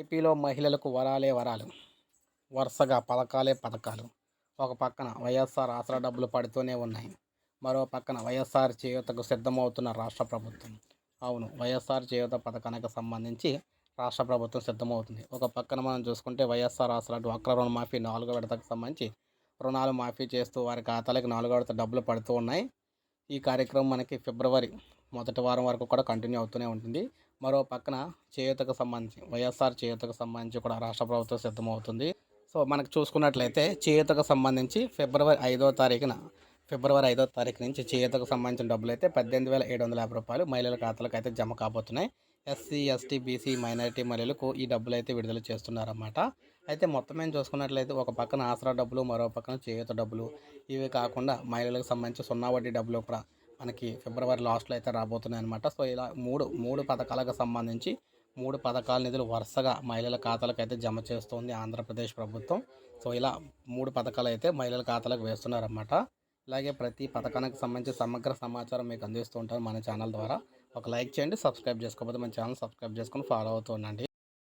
ఏపీలో మహిళలకు వరాలే వరాలు. వరుసగా పథకాలే పథకాలు. ఒక పక్కన వైఎస్ఆర్ ఆసరా డబ్బులు పడుతూనే ఉన్నాయి. మరో పక్కన వైఎస్ఆర్ చేయూతకు సిద్ధమవుతున్న రాష్ట్ర ప్రభుత్వం. అవును వైఎస్ఆర్ చేయూత పథకానికి సంబంధించి రాష్ట్ర ప్రభుత్వం సిద్ధమవుతుంది. ఒక పక్కన మనం చూసుకుంటే వైఎస్ఆర్ ఆసరా డ్వాక్రా రుణమాఫీ నాలుగో విడతకు సంబంధించి రుణాలు మాఫీ చేస్తూ వారి ఖాతాలకు నాలుగో విడత డబ్బులు పడుతూ ఉన్నాయి. ఈ కార్యక్రమం మనకి ఫిబ్రవరి మొదటి వారం వరకు కూడా కంటిన్యూ అవుతూనే ఉంటుంది. మరో పక్కన చేయూతకు సంబంధించి వైఎస్ఆర్ చేయూతకు సంబంధించి కూడా రాష్ట్ర ప్రభుత్వం సిద్ధమవుతుంది. సో మనకు చూసుకున్నట్లయితే చేయూతకు సంబంధించి ఫిబ్రవరి ఐదో తారీఖున ఫిబ్రవరి ఐదో తారీఖు నుంచి చేయూతకు సంబంధించిన డబ్బులు అయితే పద్దెనిమిది వేల ఏడు వందల యాభై రూపాయలు మహిళల ఖాతాలకు అయితే జమ కాబోతున్నాయి. ఎస్సీ ఎస్టీ బీసీ మైనారిటీ మహిళలకు ఈ డబ్బులు అయితే విడుదల చేస్తున్నారన్నమాట. అయితే మొత్తం మేము చూసుకున్నట్లయితే ఒక పక్కన ఆసరా డబ్బులు మరో పక్కన చేయూత డబ్బులు. ఇవి కాకుండా మహిళలకు సంబంధించి సున్నా వడ్డీ డబ్బులు కూడా మనకి ఫిబ్రవరి లాస్ట్లో అయితే రాబోతున్నాయి అనమాట సో ఇలా మూడు మూడు పథకాలకు సంబంధించి మూడు పథకాల నిధులు వరుసగా మహిళల ఖాతాలకు అయితే జమ చేస్తుంది ఆంధ్రప్రదేశ్ ప్రభుత్వం. సో ఇలా మూడు పథకాలు అయితే మహిళల ఖాతాలకు వేస్తున్నారన్నమాట. ఇలాగే ప్రతి పథకానికి సంబంధించి సమగ్ర సమాచారం మీకు అందిస్తూ ఉంటారు మన ఛానల్ ద్వారా. ఒక లైక్ చేయండి సబ్స్క్రైబ్ చేసుకోకపోతే మన ఛానల్ సబ్స్క్రైబ్ చేసుకొని ఫాలో అవుతూ ఉండండి.